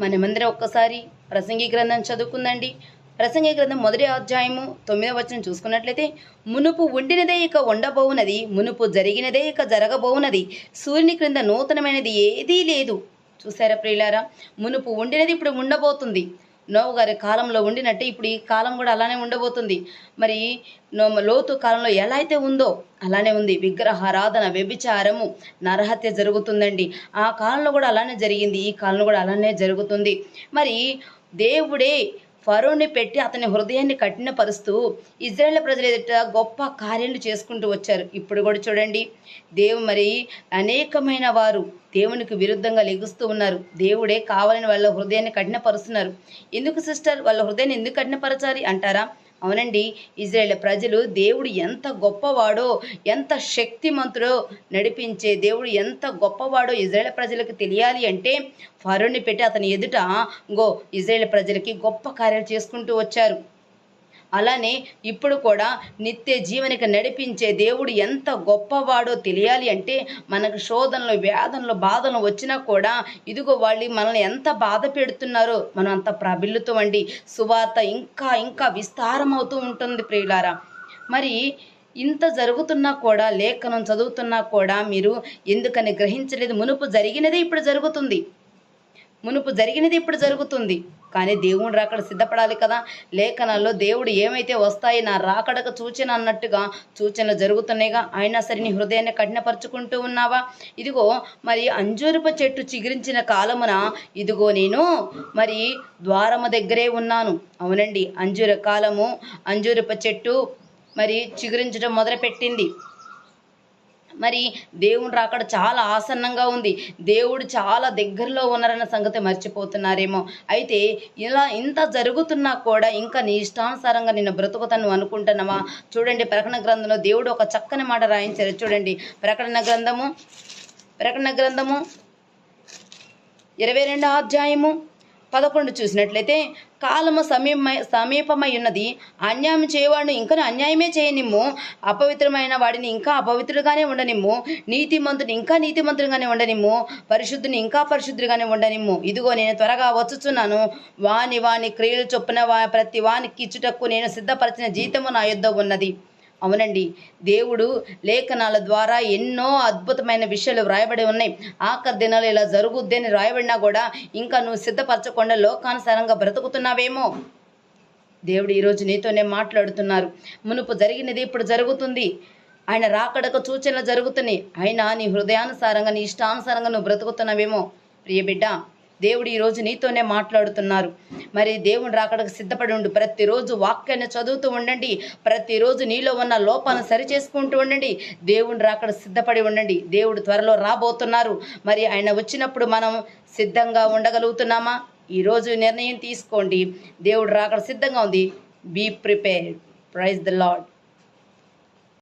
మనమందరం ఒక్కసారి ప్రసంగి గ్రంథం చదువుకుందండి. ప్రసంగి గ్రంథం మొదటి అధ్యాయము తొమ్మిదవ వచనం చూసుకున్నట్లయితే మునుపు ఉండినదే ఇక ఉండబోవునది మునుపు జరిగినదే ఇక జరగబోవునది సూర్యుని క్రింద నూతనమైనది ఏదీ లేదు. చూసారా ప్రియులారా? మునుపు ఉండినది ఇప్పుడు ఉండబోతుంది. నోవు గారి కాలంలో ఉండినట్టు ఇప్పుడు ఈ కాలం కూడా అలానే ఉండబోతుంది. మరి నో- లోతు కాలంలో ఎలా అయితే ఉందో అలానే ఉంది. విగ్రహారాధన వ్యభిచారము నరహత్య జరుగుతుందండి. ఆ కాలంలో కూడా అలానే జరిగింది. ఈ కాలంలో కూడా అలానే జరుగుతుంది. మరి దేవుడే ఫరోని పెట్టి అతని హృదయాన్ని కఠినపరుస్తూ ఇజ్రాయేల్ ప్రజల ఎదుట గొప్ప కార్యాలు చేసుకుంటూ వచ్చారు. ఇప్పుడు కూడా చూడండి. దేవు మరి అనేకమైన వారు దేవునికి విరుద్ధంగా లెగుస్తూ ఉన్నారు. దేవుడే కావాలని వాళ్ళ హృదయాన్ని కఠినపరుస్తున్నారు. ఎందుకు సిస్టర్? వాళ్ళ హృదయాన్ని ఎందుకు కఠినపరచాలి అంటారా? అవునండి ఇజ్రాయేల్ ప్రజలు దేవుడు ఎంత గొప్పవాడో ఎంత శక్తిమంతుడో నడిపించే దేవుడు ఎంత గొప్పవాడో ఇజ్రాయేల్ ప్రజలకు తెలియాలి అంటే ఫరోని పెట్టి అతని ఎదుట గో ఇజ్రాయేల్ ప్రజలకి గొప్ప కార్యాలు చేసుకుంటూ వచ్చారు. అలానే ఇప్పుడు కూడా నిత్య జీవనికి నడిపించే దేవుడు ఎంత గొప్పవాడో తెలియాలి అంటే మనకు శోధనలు వేదనలు బాధలు వచ్చినా కూడా ఇదిగో వాళ్ళు మనల్ని ఎంత బాధ పెడుతున్నారో మనం అంత ప్రబిల్లుతామండి సువార్త ఇంకా ఇంకా విస్తారం అవుతూ ఉంటుంది ప్రియులారా. మరి ఇంత జరుగుతున్నా కూడా లేఖనం చదువుతున్నా కూడా మీరు ఎందుకని గ్రహించలేదు? మునుపు జరిగినదే ఇప్పుడు జరుగుతుంది. మునుపు జరిగినది ఇప్పుడు జరుగుతుంది. కానీ దేవుడు రాకడ సిద్ధపడాలి కదా. లేఖనాల్లో దేవుడు ఏమైతే వస్తాయి నా రాకడకు సూచన అన్నట్టుగా సూచనలు జరుగుతున్నాయిగా. అయినా సరే నీ హృదయాన్ని కఠినపరుచుకుంటూ ఉన్నావా? ఇదిగో మరి అంజూరప చెట్టు చిగురించిన కాలమున ఇదిగో నేను మరి ద్వారము దగ్గరే ఉన్నాను. అవునండి అంజూర కాలము అంజూరప చెట్టు మరి చిగురించడం మొదలుపెట్టింది. మరి దేవుడు రాకడ చాలా ఆసన్నంగా ఉంది. దేవుడు చాలా దగ్గరలో ఉన్నారన్న సంగతి మర్చిపోతున్నారేమో. అయితే ఇలా ఇంత జరుగుతున్నా కూడా ఇంకా నీ ఇష్టానుసారంగా నిన్ను బ్రతుకుతాను అనుకుంటున్నావా? చూడండి ప్రకటన గ్రంథంలో దేవుడు ఒక చక్కని మాట రాయించారు. చూడండి ప్రకటన గ్రంథము ప్రకటన గ్రంథము ఇరవై రెండు అధ్యాయము పదకొండు చూసినట్లయితే కాలము సమీపమై సమీపమై ఉన్నది. అన్యాయం చేయవాడిని. ఇంకా అన్యాయమే చేయనిమ్ము. అపవిత్రమైన వాడిని ఇంకా అపవిత్రుడుగానే ఉండనిమ్ము. నీతిమంతుని ఇంకా నీతిమంతుడుగానే ఉండనిమ్ము. పరిశుద్ధుని ఇంకా పరిశుద్ధుడిగానే ఉండనిమ్ము. ఇదిగో నేను త్వరగా వచ్చుచున్నాను. వాని వాని క్రియలు చొప్పున వా ప్రతి వానికి ఇచ్చుటకు నేను సిద్ధపరిచిన జీతము నా యుద్ధ ఉన్నది. అవునండి. దేవుడు లేఖనాల ద్వారా ఎన్నో అద్భుతమైన విషయాలు వ్రాయబడి ఉన్నాయి. ఆఖరి దినాలు ఇలా జరుగుద్ది అని రాయబడినా కూడా ఇంకా నువ్వు సిద్ధపరచకుండా లోకానుసారంగా బ్రతుకుతున్నావేమో? దేవుడు ఈరోజు నీతోనే మాట్లాడుతున్నారు. మునుపు జరిగినది ఇప్పుడు జరుగుతుంది. ఆయన రాకడక సూచనలు జరుగుతున్నాయి. అయినా నీ హృదయానుసారంగా నీ ఇష్టానుసారంగా నువ్వు బ్రతుకుతున్నావేమో? ప్రియబిడ్డ దేవుడు ఈరోజు నీతోనే మాట్లాడుతున్నారు. మరి దేవుడు రాకడకు సిద్ధపడి ఉండు. ప్రతిరోజు వాక్యాన్ని చదువుతూ ఉండండి. ప్రతిరోజు నీలో ఉన్న లోపాలను సరి చేసుకుంటూ ఉండండి. దేవుని రాకడ సిద్ధపడి ఉండండి. దేవుడు త్వరలో రాబోతున్నారు. మరి ఆయన వచ్చినప్పుడు మనం సిద్ధంగా ఉండగలుగుతున్నామా? ఈరోజు నిర్ణయం తీసుకోండి. దేవుడు రాకడ సిద్ధంగా ఉంది. Be prepared praise the Lord